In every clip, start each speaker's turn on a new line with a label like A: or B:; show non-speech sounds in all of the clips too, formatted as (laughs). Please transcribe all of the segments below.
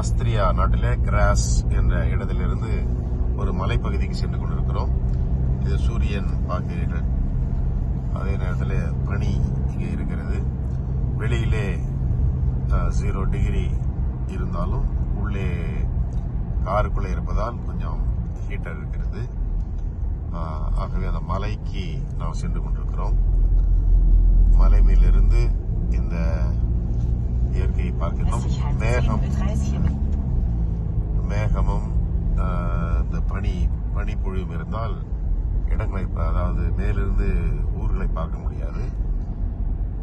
A: Austria நாட்டிலே cross என்ற இடத்திலிருந்து ஒரு மலைப்பகுதிக்கு சென்று கொண்டிருக்கிறோம். இது சூரியன் பார்க்கிறீர்கள் அதே நேரத்தில் பனி இங்கே இருக்கிறது. வெளியிலே ஜீரோ டிகிரி இருந்தாலும் உள்ளே காருக்குள்ளே இருப்பதால் கொஞ்சம் ஹீட்டர் இருக்கிறது. ஆகவே அந்த மலைக்கு நாம் சென்று கொண்டிருக்கிறோம். மலை மேலிருந்து இந்த இயற்கையை பார்க்கிறோம் மேகம் மேகமும் இந்த பனி பனிப்பொழிவும் இருந்தால் இடங்களை அதாவது மேலிருந்து ஊர்களை பார்க்க முடியாது.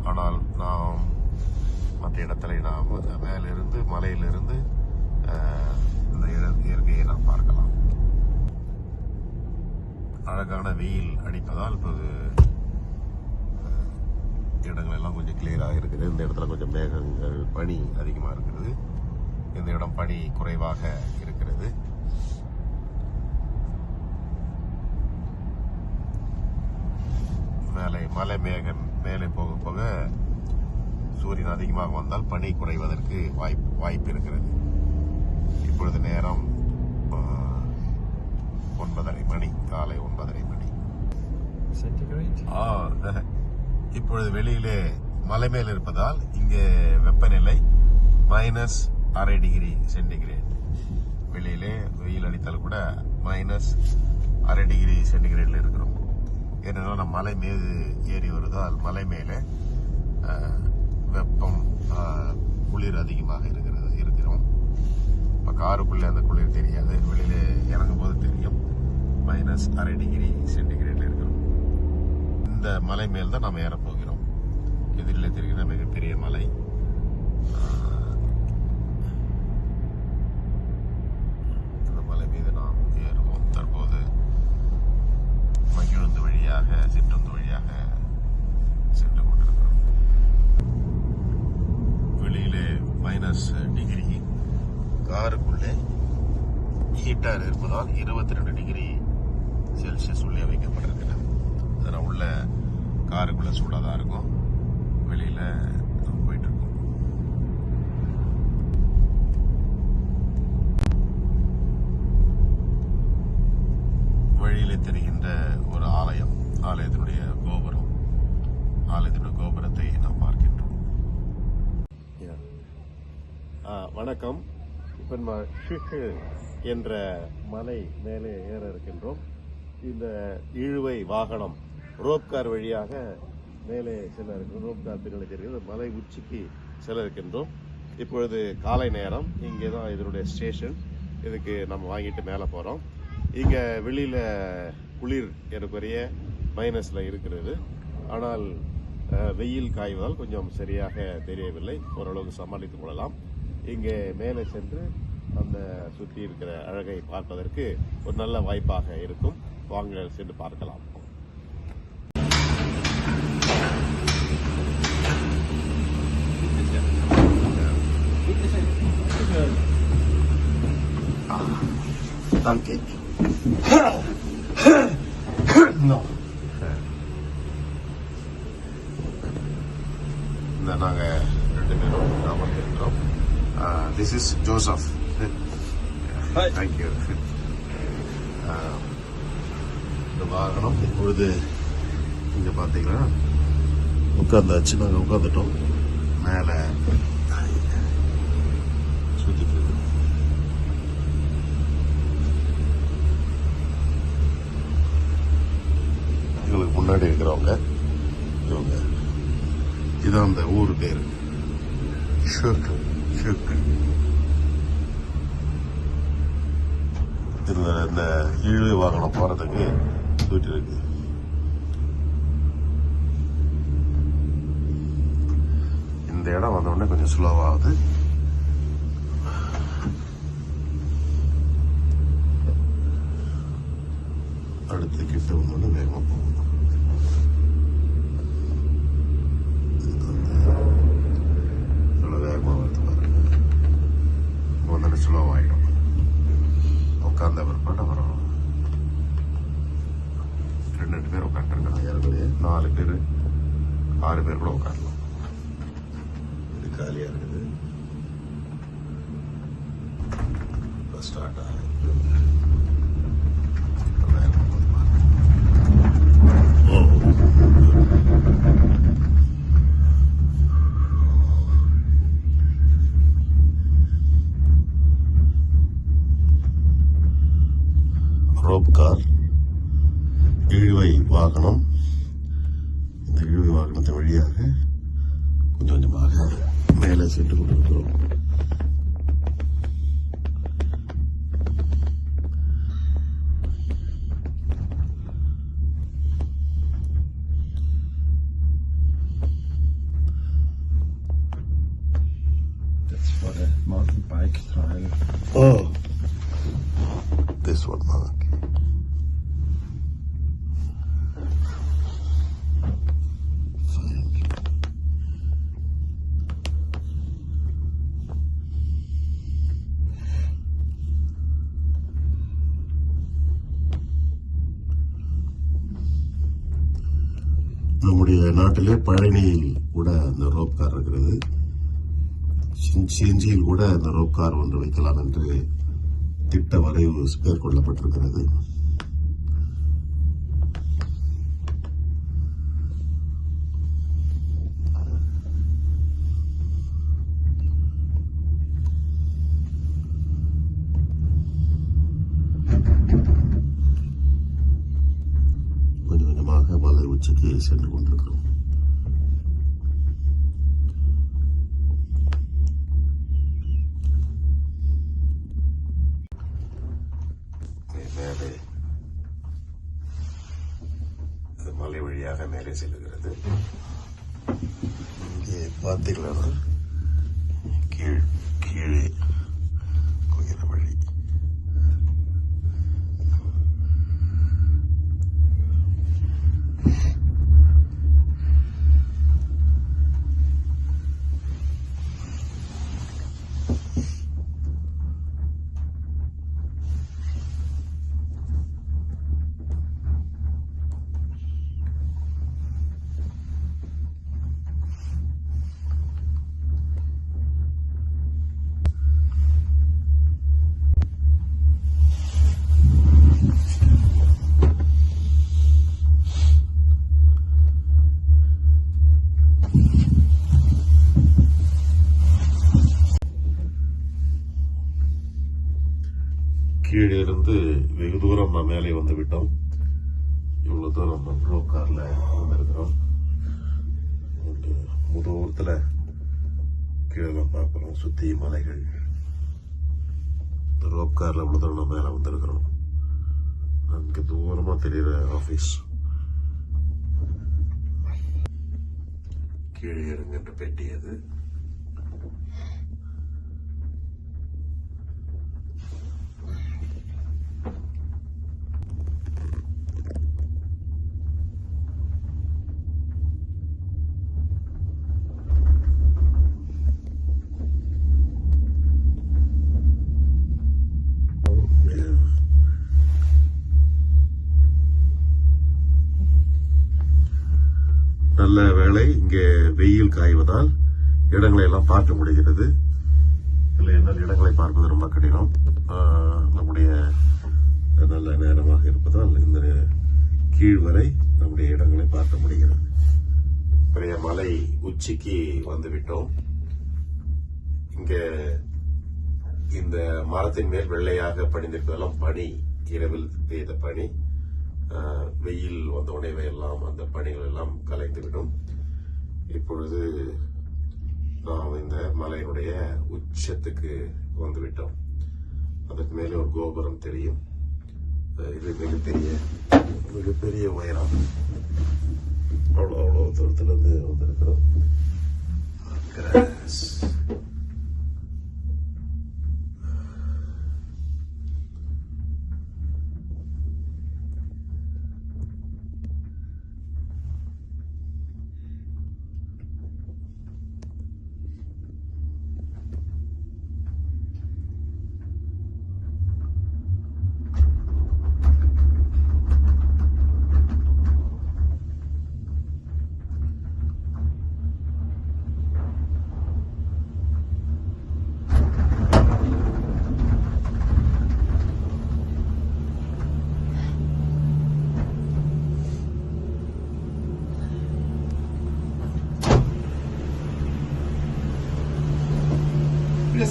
A: ஆனால் நாம் மற்ற இடத்துல நாம் மேலிருந்து மலையிலிருந்து இந்த இயற்கையை நாம் பார்க்கலாம். அழகான வெயில் அடிப்பதால் இப்போது இடங்கள் எல்லாம் கொஞ்சம் கிளியராக இருக்குது. இந்த இடத்துல கொஞ்சம் மேகங்கள் பனி அதிகமாக இருக்கிறது இந்த இடம் பனி குறைவாக இருக்கிறது. மேலே மலை மேகம் மேலே போக போக சூரியன் அதிகமாக வந்தால் பனி குறைவதற்கு வாய்ப்பு வாய்ப்பு இருக்கிறது. இப்பொழுது நேரம் ஒன்பதரை மணி காலை ஒன்பதரை மணி.
B: Centigrade?
A: ஆ, (laughs) இப்பொழுது வெளியிலே மலை மேல் இருப்பதால் இங்கே வெப்பநிலை மைனஸ் அரை டிகிரி சென்டிகிரேட் வெளியிலே வெயில் அடித்தால் கூட மைனஸ் அரை டிகிரி சென்டிகிரேட்ல இருக்கிறோம். ஏனென்றால் நம்ம மலை மீது ஏறி வருவதால் மலை மேலே வெப்பம் குளிர் அதிகமாக இருக்கிறது இருக்கிறோம். இப்போ காருக்குள்ளே அந்த குளிர் தெரியாது. வெளியில் இறங்கும் போது தெரியும். மைனஸ் அரை டிகிரி சென்டிகிரேட்ல இருக்கிறோம். இந்த மலை மேல் தான் நம்ம ஏறப்போம் எதிரில் தெரிகிற மிகப்பெரிய மலை. இந்த மலை மீது நாம் ஏறுவோம். தற்போது மகிழுந்து வழியாக சிற்றுந்து வழியாக சென்று கொண்டிருக்கிறோம். வெளியிலே மைனஸ் டிகிரி காருக்குள்ளே ஹீட்டர் இருப்பதால் இருபத்தி ரெண்டு டிகிரி செல்சியஸ் உள்ளே வைக்கப்பட்டிருக்கிறது. அதனால் உள்ள காருக்குள்ளே சூடாக தான் இருக்கும். வெளியில் நம்ம போயிட்டு வழியிலே தெரிகின்ற ஒரு ஆலயம் ஆலயத்தினுடைய கோபுரம். ஆலயத்தினுடைய கோபுரத்தை நாம் பார்க்கின்றோம். வணக்கம். இப்போ நம்ம என்ற மலை மேலே ஏற இருக்கின்றோம். இந்த இழுவை வாகனம் ரோப்கார் வழியாக மேலே செல்ல இருக்கிறோம் ரோப் பின்னாடி தெரிகிறது மலை உச்சிக்கு செல்ல இருக்கின்றோம். இப்பொழுது காலை நேரம். இங்கே தான் இதனுடைய ஸ்டேஷன். இதுக்கு நம்ம வாங்கிட்டு மேலே போகிறோம் இங்கே வெளியில் குளிர் ஏறக்குறைய மைனஸில் இருக்கிறது. ஆனால் வெயில் காய்வதால் கொஞ்சம் சரியாக தெரியவில்லை. ஓரளவுக்கு சமாளித்துக் கொள்ளலாம். இங்கே மேலே சென்று அந்த சுற்றி இருக்கிற அழகை பார்ப்பதற்கு ஒரு நல்ல வாய்ப்பாக இருக்கும். வாங்க சென்று பார்க்கலாம்.
C: Danke. no.
A: இந்த நாங்கள் ரெண்டு பேரும் அமர்ந்திருக்கிறோம் this is Joseph. Thank you இந்த வாகனம் இப்பொழுது இங்கே பார்த்தீங்கன்னா உட்காந்தாச்சு நாங்கள் உட்காந்துட்டோம் மேலே சுற்றிட்டு இருக்கு எங்களுக்கு முன்னாடி இருக்கிறவங்க இவங்க. இதான் அந்த ஊர் பேர். ஷுக் இந்த இந்த ஈழு வாகனம் போறதுக்கு போயிட்டு இருக்கு. இந்த இடம் வந்த உடனே கொஞ்சம் ஸ்லோவாகுது அடுத்து கிட்ட வந்தோடனே வேகமாக போகும் இவ்வளோ வேகமாக வருது பாருங்க முதல்ல ஸ்லோவாகிடும் உட்காந்த பிற்பாடு அப்புறம் ரெண்டு ரெண்டு பேர் உட்காந்துருக்காங்க ஏறக்குறைய நாலு பேர் ஆறு பேர் கூட உட்காரலாம் இது காலியாக இருக்குது இப்போ ஸ்டார்ட் ஆகுது மேல போகுது பாருங்க. ஓ ரோப் கார் இழுவை வாகனம் இந்த இழுவை வாகனத்தின் வழியாக கொஞ்சம் கொஞ்சமாக மேலே சென்று கொண்டிருக்கிறோம். நம்முடைய பழனியில் கூட அந்த ரோப் கார் இருக்கிறது. சின்- சிஞ்சியில் கூட அந்த ரோப் கார் ஒன்று வைக்கலாம் என்று திட்ட வரைவு மேற்கொள்ளப்பட்டிருக்கிறது கீழே இருந்து வெகு தூரம் நம்ம மேலே வந்து விட்டோம். இவ்வளவு தூரம் நம்ம ரோப் கார்ல வந்திருக்கிறோம். ஒரு கீழே பார்க்குறோம் பார்க்கிறோம். சுத்தி மலைகள். இந்த ரோப் கார்ல இவ்வளவு தூரம் நம்ம மேலே வந்திருக்கிறோம். அங்க தூரமா தெரியுற ஆபீஸ் கீழே இறங்குன்ற பெட்டி அது. நல்ல வேலை இங்கே வெயில் காய்வதால் இடங்களை எல்லாம் பார்க்க முடிகிறது. இல்லை என்னால் இடங்களை பார்ப்பது ரொம்ப கடினம். நம்முடைய நல்ல நேரமாக இருப்பதால் இந்த கீழ் வரை நம்முடைய இடங்களை பார்க்க முடிகிறது. பெரிய மலை உச்சிக்கு வந்துவிட்டோம். இங்கே இந்த மரத்தின் மேல் வெள்ளையாக படிந்திருப்பதெல்லாம் பனி இரவில் பெய்த பனி. வெயில் வந்த உடனே எல்லாம் அந்த பனிகள் எல்லாம் கலைந்துவிடும். இப்பொழுது நாம் இந்த மலையினுடைய உச்சத்துக்கு வந்துவிட்டோம். அதுக்கு மேலே ஒரு கோபுரம் தெரியும். இது மிகப்பெரிய மிகப்பெரிய உயரம்.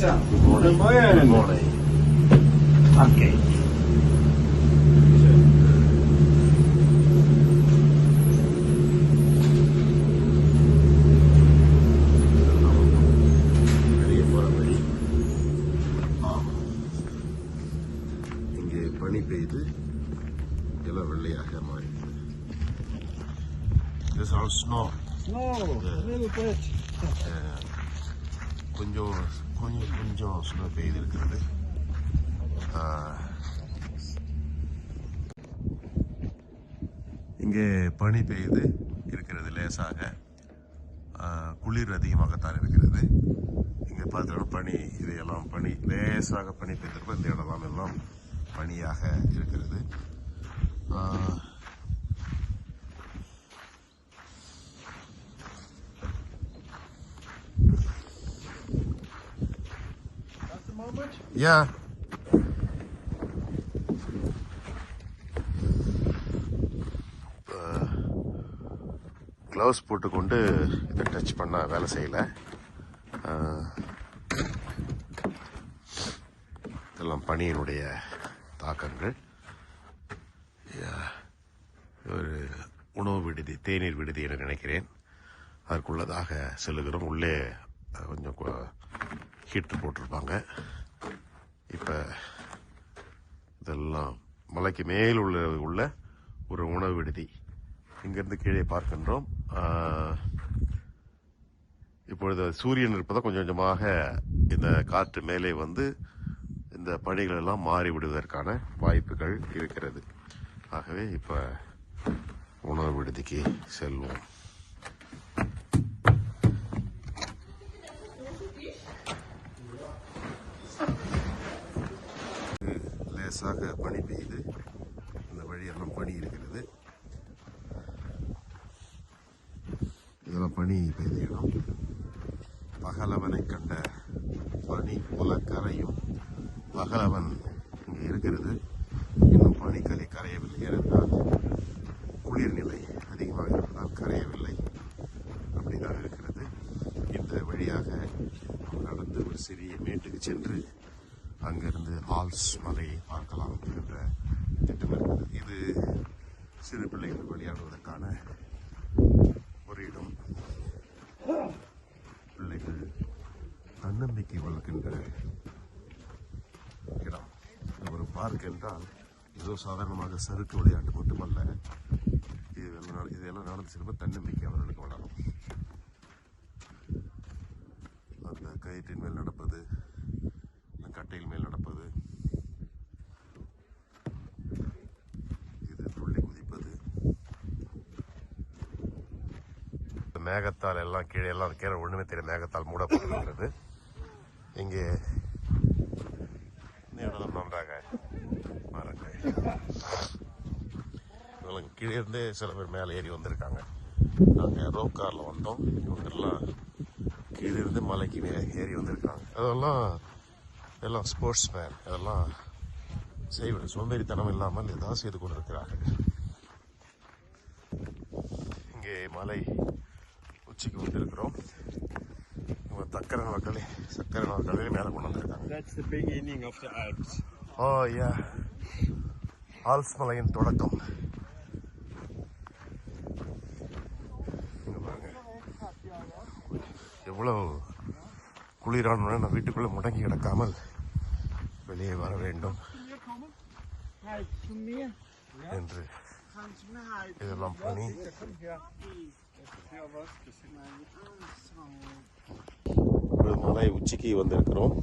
A: Good morning. Good morning.
C: Okay.
A: இங்கே பனி பெய்து இருக்கிறது லேசாக. குளிர் அதிகமாகத்தான் இருக்கிறது. இங்கே பார்த்தோன்னா பனி இதையெல்லாம் பனி லேசாக பனி பெய்திருக்கும். இந்த இடம்லாம் எல்லாம் பனியாக இருக்கிறது. Yeah. க்ளவுஸ் போட்டுக்கொண்டு இதை டச் பண்ண வேலை செய்யலை. இதெல்லாம் பனியினுடைய தாக்கங்கள். ஒரு உணவு விடுதி தேநீர் விடுதி என நினைக்கிறேன். அதற்குள்ளதாக செல்லுகிறோம். உள்ளே கொஞ்சம் ஹீட்டர் போட்டிருப்பாங்க. இப்போ இதெல்லாம் மலைக்கு மேல் உள்ள உள்ள ஒரு உணவு விடுதி. இங்கேருந்து கீழே பார்க்கின்றோம். இப்பொழுது சூரியன் இருப்பதை கொஞ்சம் கொஞ்சமாக இந்த காற்று மேலே வந்து இந்த பணிகள் எல்லாம் மாறிவிடுவதற்கான வாய்ப்புகள் இருக்கிறது. ஆகவே இப்போ உணவு விடுதிக்கு செல்வோம் லேசாக பனி பெய்யுது இந்த வழியெல்லாம் பனி இருக்கிறது இதெல்லாம் பனி பெய்த இடம் பகலவனை கண்ட பனி போல கரையும் பகலவன் இங்கே இருக்கிறது இன்னும் கரையவில்லை ஏனென்றால் குளிர்நிலை அதிகமாக இருப்பதால் கரையவில்லை அப்படிதான் இருக்கிறது. இந்த வழியாக நடந்து ஒரு சிறிய மேட்டுக்கு சென்று அங்கிருந்து ஆல்ஸ் மலையை பார்க்கலாம் என்ற திட்டம் இருக்கிறது. இது சிறு பிள்ளைகள் விளையாடுவதற்கான ஒரு இடம். பிள்ளைகள் தன்னம்பிக்கை வளர்க்கின்ற இடம். ஒரு பார்க் என்றால் ஏதோ சாதாரணமாக சறுக்கு விளையாட்டு மட்டுமல்ல. இதெல்லாம் இதெல்லாம் நடந்து செல்லும்போது தன்னம்பிக்கை அவர்களுக்கு வளரும். அந்த கயிற்றின் மேல் நடப்பது அந்த கட்டையில் மேல் நடப்பது இது துள்ளி குதிப்பது. மேகத்தால் எல்லாம் கீழே எல்லாம் கீழே ஒன்றுமே தெரியும் மேகத்தால் மூடப்பட்டிருக்கிறது. இங்கே இந்த இடம் நன்றாக பாருங்கள் இவங்க கீழே இருந்தே சில பேர் மேலே ஏறி வந்திருக்காங்க. நாங்கள் ரோப் காரில் வந்தோம். இவங்கெல்லாம் கீழே இருந்து மலைக்கு ஏறி வந்திருக்காங்க. அதெல்லாம் எல்லாம் ஸ்போர்ட்ஸ் மேன் அதெல்லாம் செய்வது சோம்பேறித்தனம் இல்லாமல் ஏதாவது செய்து கொண்டிருக்கிறார்கள். இங்கே மலை உச்சிக்கு வந்திருக்கிறோம். இவங்க தக்கரை நாட்களே சக்கரை நாட்களே மேலே கொண்டு வந்திருக்காங்க.
B: That's the beginning of the Alps.
A: Oh yeah Alps மலையின் தொடக்கம். இங்க எவ்வளவு குளிரான நான் வீட்டுக்குள்ள முடங்கி கிடக்காமல் வெளியே வர வேண்டும் என்று இதெல்லாம் பண்ணி ஒரு மலை உச்சிக்கு வந்திருக்கிறோம்.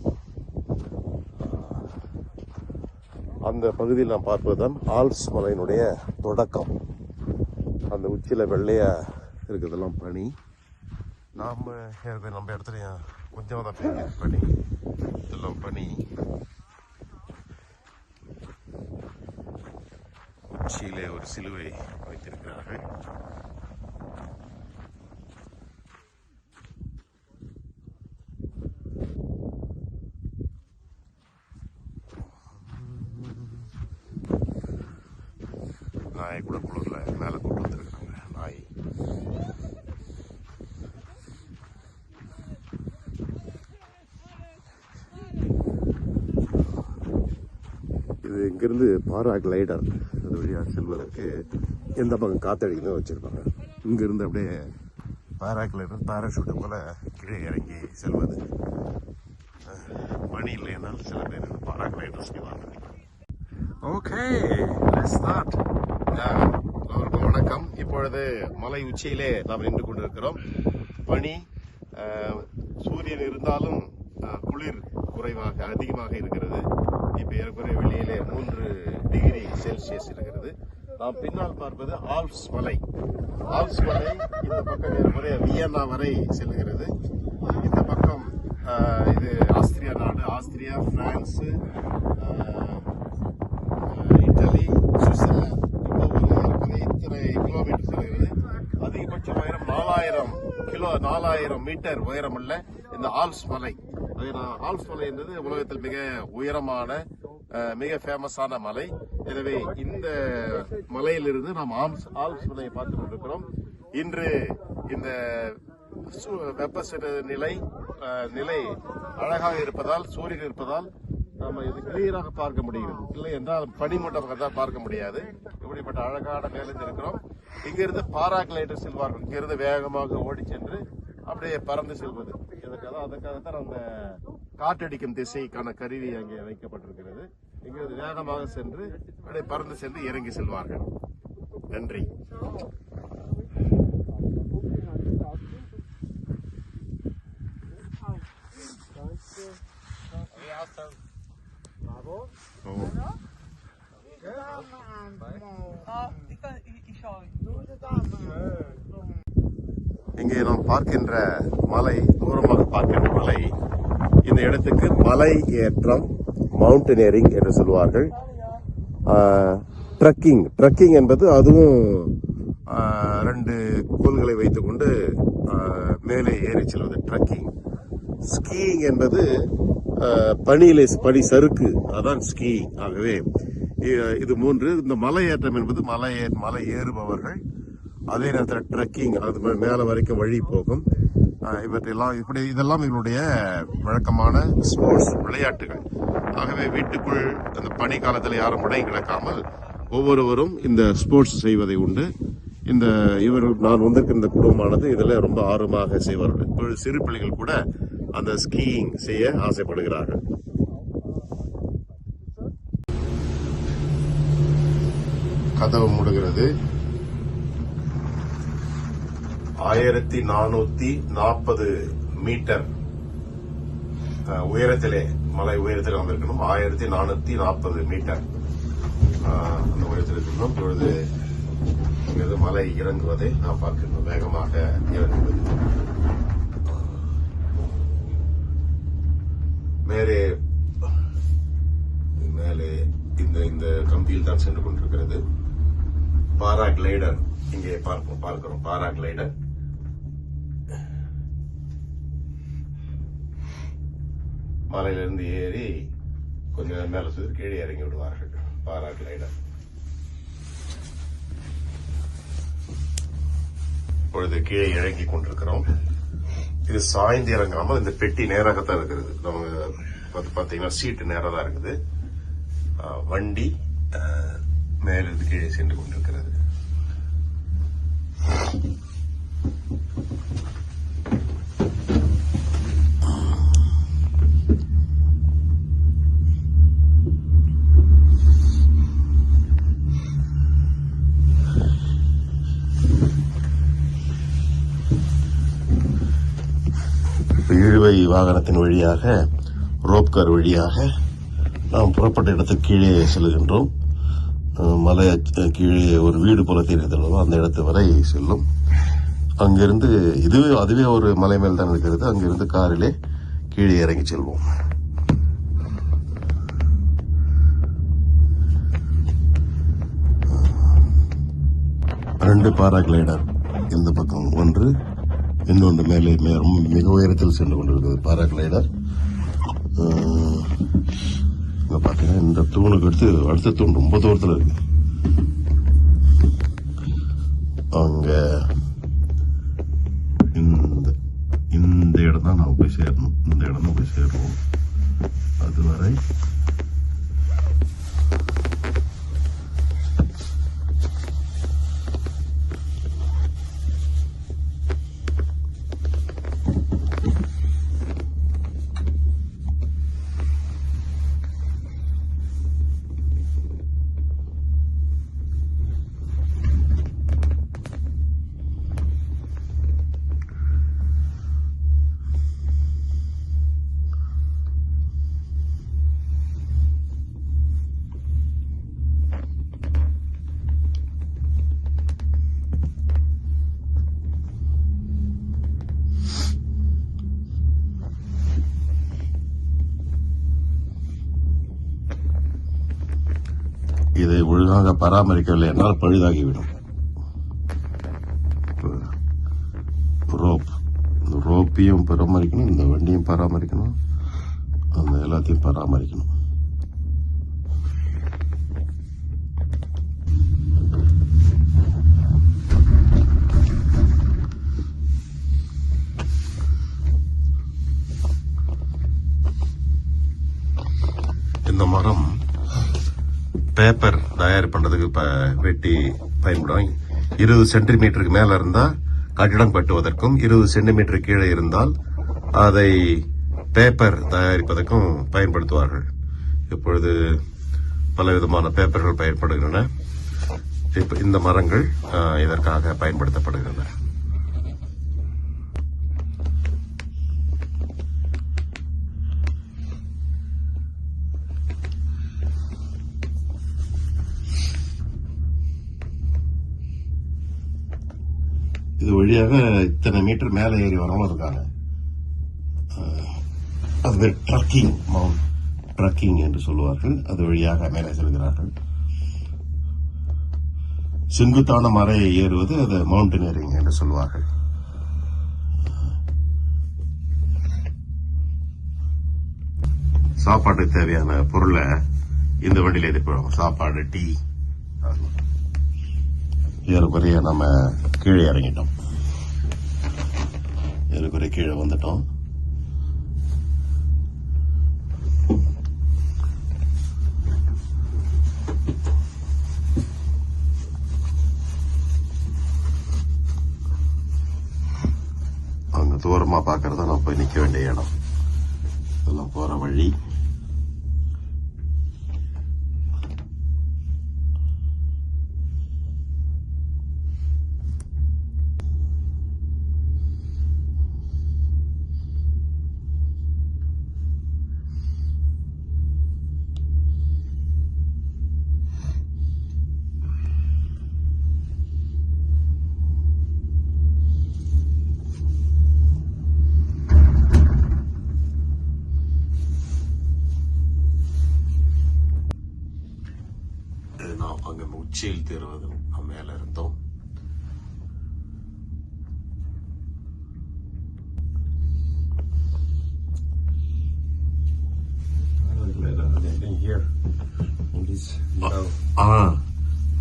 A: அந்த பகுதியில் நாம் பார்ப்பதுதான் ஆல்ஸ் மலையினுடைய தொடக்கம். அந்த உச்சியில் வெள்ளையாக இருக்கிறதெல்லாம் பனி. நாம் நம்ம இடத்துல கொஞ்சமாக தான் பனி. இதெல்லாம் பனி. உச்சியிலே ஒரு சிலுவை வைத்திருக்கிறார்கள். நாய் கூட குளிரில் மேலே கூப்பிட்டு வந்துருக்காங்க. நாய். இது இங்கேருந்து பாரா கிளைடர் அது வழியாக செல்வதற்கு எந்த பக்கம் காத்தடிக்கணும் வச்சுருப்பாங்க. இங்கேருந்து அப்படியே பாராக் லைடர் பேராஷூட்டு போல் கீழே இறங்கி செல்வது. மணி இல்லைனால் சில பேர் பாரா கிளைடர் செய்வாங்க ஓகே லெட்ஸ் ஸ்டார்ட் எல்லோருக்கும் வணக்கம். இப்பொழுது மலை உச்சியிலே நாம் நின்று கொண்டிருக்கிறோம். பனி சூரியன் இருந்தாலும் குளிர் குறைவாக அதிகமாக இருக்கிறது. இப்போ ஏறக்குறைய வெளியிலே மூன்று டிகிரி செல்சியஸ் இருக்கிறது. நாம் பின்னால் பார்ப்பது ஆல்ப்ஸ் மலை. ஆல்ப்ஸ் மலை இந்த பக்கம் ஏறக்குறைய வியன்னா வரை செல்கிறது. இந்த பக்கம் இது ஆஸ்திரியா நாடு Austria France ah, Italy Switzerland இவ்வளவு இருக்கிற இத்தனை கிலோமீட்டர் செல்கிறது அதிகபட்ச உயரம் நாலாயிரம் கிலோ நாலாயிரம் மீட்டர் உயரம் உள்ள இந்த ஆல்ப்ஸ் மலை. ஆல்ஸ் ஆல்ப்ஸ் மலை என்பது உலகத்தில் மிக உயரமான மிக ஃபேமஸான மலை. எனவே இந்த மலையிலிருந்து நாம் ஆல்ப்ஸ் ஆல்ப்ஸ் மலையை பார்த்து கொண்டிருக்கிறோம். இன்று இந்த வெப்ப நிலை நிலை அழகாக இருப்பதால் சூரியன் இருப்பதால் நம்ம இது கிளியராக பார்க்க முடியும் இல்லை என்றால் பனிமூட்டம் தான் பார்க்க முடியாது. இப்படிப்பட்ட அழகான மேலே இருக்கிறோம் இங்கிருந்து பாராகிளைடர் செல்வார்கள். இங்கிருந்து வேகமாக ஓடி சென்று அப்படியே பறந்து செல்வது. இதற்காக அதற்காகத்தான் அந்த காற்றடிக்கும் திசைக்கான கருவி அங்கே வைக்கப்பட்டிருக்கிறது. இங்கிருந்து வேகமாக சென்று அப்படியே பறந்து சென்று இறங்கி செல்வார்கள். நன்றி. இங்கே நாம் பார்க்கின்ற மலை தூரமாக பார்க்கின்ற மலை இந்த இடத்துக்கு மலை ஏற்றம் மவுண்டனியரிங் என்று சொல்வார்கள் ட்ரக்கிங் ட்ரக்கிங் என்பது அதுவும் ரெண்டு கோல்களை வைத்துக்கொண்டு மேலே ஏறி செல்வது ட்ரக்கிங் ஸ்கீயிங் என்பது பனியிலே பனி சறுக்கு. அதான் ஸ்கீயிங் ஆகவே இது மூன்று. இந்த மலை ஏற்றம் என்பது மலை ஏ- மலை ஏறுபவர்கள். அதே நேரத்தில் ட்ரெக்கிங் அது மேலே வரைக்கும் வழி போகும். இவற்றையெல்லாம் இப்படி இதெல்லாம் இவருடைய வழக்கமான ஸ்போர்ட்ஸ் விளையாட்டுகள். ஆகவே வீட்டுக்குள் அந்த பனி காலத்தில் யாரும் முடை கிடக்காமல் ஒவ்வொருவரும் இந்த ஸ்போர்ட்ஸ் செய்வதை உண்டு. இந்த இவர் நான் வந்திருக்கிற இந்த குடும்பமானது இதில் ரொம்ப ஆர்வமாக செய்வார்கள். சிறு பிள்ளைகள் கூட அந்த ஸ்கீயிங் செய்ய ஆசைப்படுகிறார்கள். கதவு மூடுகிறது. ஆயிரத்தி நானூத்தி நாற்பது மீட்டர் உயரத்திலே மலை உயரத்தில் வந்திருக்கணும் ஆயிரத்தி நானூத்தி நாற்பது மீட்டர் அந்த உயரத்தில் இருக்கணும். இப்பொழுது இங்கிருந்து மலை இறங்குவதை நாம் பார்க்கணும் வேகமாக இறங்குவது. மேலே மேலே இந்த இந்த கம்பியில் தான் சென்று கொண்டிருக்கிறது. பாராகிளைடர் இங்கே பார்ப்போம் பார்க்கிறோம். பாராகிளைடர் மலையிலிருந்து ஏறி கொஞ்ச நேரம் மேல சுற்றி கீழே இறங்கி விடுவார்கள். பாராகிளைடர் இப்பொழுது கீழே இறங்கி கொண்டிருக்கிறோம். இது சாய்ந்து இறங்காமல் இந்த பெட்டி நேராகத்தான் இருக்கிறது. நம்ம பார்த்து பார்த்தீங்கன்னா சீட்டு நேராக தான் இருக்குது வண்டி மேலிருந்து கீழே சென்று கொண்டிருக்கிறது. இழுவை வாகனத்தின் வழியாக ரோப்கார் வழியாக நாம் புறப்பட்ட இடத்துக்கு கீழே செல்கின்றோம். மலை கீழே ஒரு வீடு போல தெரிகிறது. அந்த இடத்து வரை செல்லும். அங்கிருந்து இதுவே அதுவே ஒரு மலை மேல் தான் இருக்கிறது. அங்கிருந்து காரிலே கீழே இறங்கி செல்வோம். ரெண்டு பாராகிளைடர் இந்த பக்கம். ஒன்று இன்னொன்று மேலே மிக உயரத்தில் சென்று கொண்டிருக்கிறது பாராகிளைடர். அஹ், பார்த்தீங்கன்னா இந்த தூணுக்கு அடுத்து அடுத்த தூண் ரொம்ப தூரத்தில் இருக்கு. அங்க இந்த இந்த இடம் தான் நான் போய் சேரணும். இந்த இடம் தான் போய் சேருவோம். அதுவரை ஒழுங்காக பராமரிக்கவில்லை என்றால் பழுதாகிவிடும். ரோப் இந்த ரோப்பையும் பராமரிக்கணும் இந்த வண்டியும் பராமரிக்கணும் அந்த எல்லாத்தையும் பராமரிக்கணும். இந்த மரம் பேப்பர் தயார் பண்ணுறதுக்கு இப்போ வெட்டி பயன்படும். இருபது சென்டிமீட்டருக்கு மேலே இருந்தால் கட்டிடம் கட்டுவதற்கும் இருபது சென்டிமீட்டர் கீழே இருந்தால் அதை பேப்பர் தயாரிப்பதற்கும் பயன்படுத்துவார்கள். இப்பொழுது பலவிதமான பேப்பர்கள் பயன்படுகின்றன. இப்போ இந்த மரங்கள் இதற்காக பயன்படுத்தப்படுகின்றன. இது வழியாக இத்தனை மீட்டர் மேலே ஏறி வரவங்க இருக்காங்க. அது பேர் ட்ரக்கிங் மவுண்ட் ட்ரக்கிங் என்று சொல்லுவார்கள். அது வழியாக மேலே செல்கிறார்கள். செங்குத்தான மலையை ஏறுவது அது மவுண்டனியரிங் என்று சொல்லுவார்கள். சாப்பாட்டுக்கு தேவையான பொருளை இந்த வண்டியில் ஏற்றி சாப்பாடு டீ ஏறக்குறைய நம்ம கீழே இறங்கிட்டோம். ஏறக்குறைய கீழே வந்துட்டோம். அங்கே தூரமா பாக்குறத நான் போய் நிக்க வேண்டிய இடம். இதெல்லாம் போற வழி.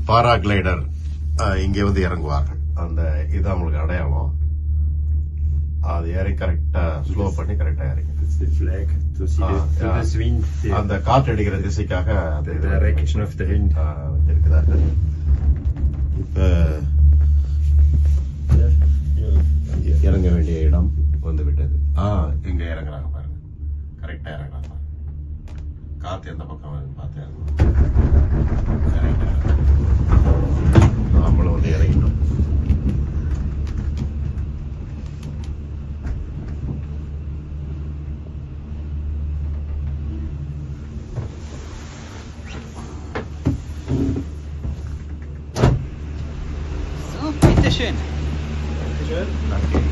A: பாராகிளைடர். இங்க வந்து இறங்குவார்கள். அந்த இது அவங்களுக்கு அடையாளம். அது ஏறி கரெக்டா ஸ்லோ பண்ணி கரெக்டா இறங்கி. அந்த திசைக்காக
B: the wind.
A: ஆ, வச்சிருக்கிறார்கள். இறங்க வேண்டிய இடம் வந்து விட்டது ஆ இங்க இறங்குறாங்க பாருங்க. கரெக்டா இறங்குறாங்க. பாருங்க. காத்து எந்த பக்கம் பார்த்து இறங்கணும்.
D: Dankeschön.
B: Dankeschön.
A: Danke.